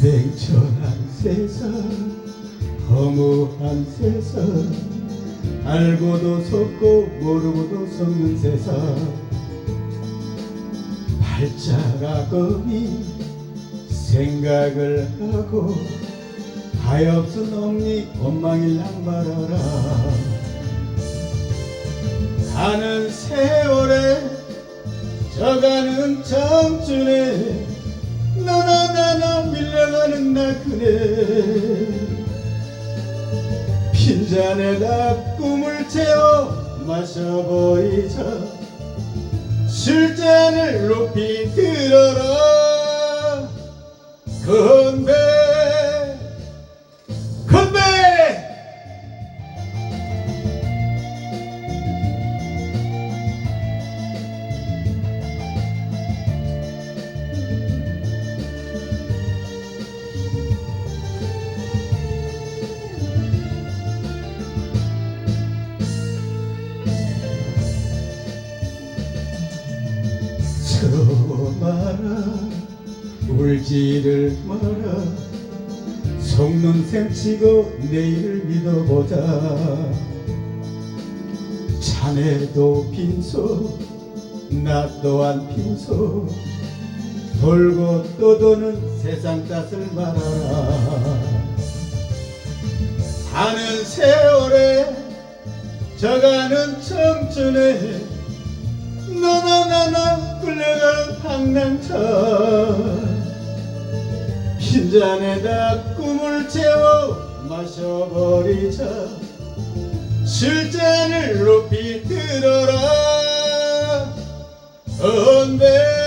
냉철한 세상 허무한 세상. 알고도 속고 모르고도 속는 세상. 발자가거니 생각을 하고 가엾은 없니 원망일랑 말아라. 가는 세월에 저가는 청춘에 너나 나나 밀려가는 나 그네. 빈잔에다 꿈을 채워 마셔버리자 술잔을 높이 들어라. 건배 서러워 마라 울지를 마라 속눈 셈치고 내일을 믿어보자. 자네도 빈소 나 또한 빈소. 돌고 또 도는 세상 탓을 말아라. 사는 세월에 저가는 청춘에 너나 끌려간 방랑차 빈잔에다 꿈을 채워 마셔버리자. 술잔을 높이 들어라. 언제